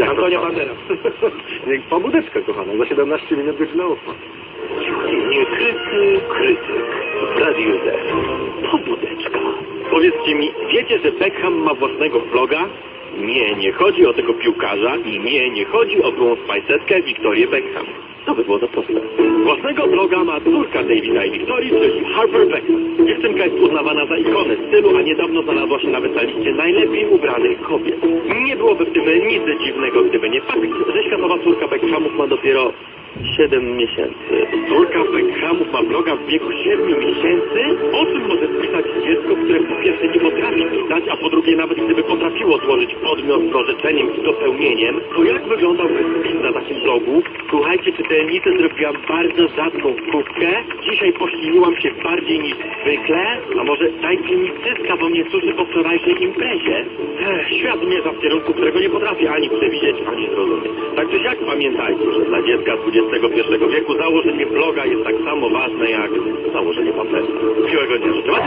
Antonio to? Banderas. Pobudeczka, kochana, za 17 minut godzina ósma. Niekryty krytyk w Radiu Z. Pobudeczka. Powiedzcie mi, wiecie, że Beckham ma własnego vloga? Nie, nie chodzi o tego piłkarza i nie, nie chodzi o byłą spajsetkę Wiktorię Beckham. To by było za proste. Własnego bloga ma córka Davida i Wiktorii, czyli Harper Beckham. Dziewczynka jest uznawana za ikonę stylu, a niedawno znalazła się nawet na liście najlepiej ubranych kobiet. Nie byłoby w tym nic dziwnego, gdyby nie fakt, że światowa córka Beckhamów ma dopiero 7 miesięcy. Córka Beckhamów ma bloga w wieku 7 miesięcy? O czym może pisać dziecko, które po pierwsze nie potrafi pisać, a po drugie nawet gdyby potrafiło złożyć podmiot z orzeczeniem i dopełnieniem, to jak wyglądałby spis na takim blogu? Słuchajcie, czytelnicy zrobiłam bardzo rzadką kubkę. Dzisiaj pośliniłam się bardziej niż zwykle. A może dajcie mi cyska, bo mnie suszy po wczorajszej imprezie? Ech, świat mierza w kierunku, którego nie potrafię ani przewidzieć, ani zrozumieć. Tak czy siak pamiętajcie, że dla dziecka XXI wieku założenie bloga jest tak samo ważne jak założenie pampersa. Miłego dnia.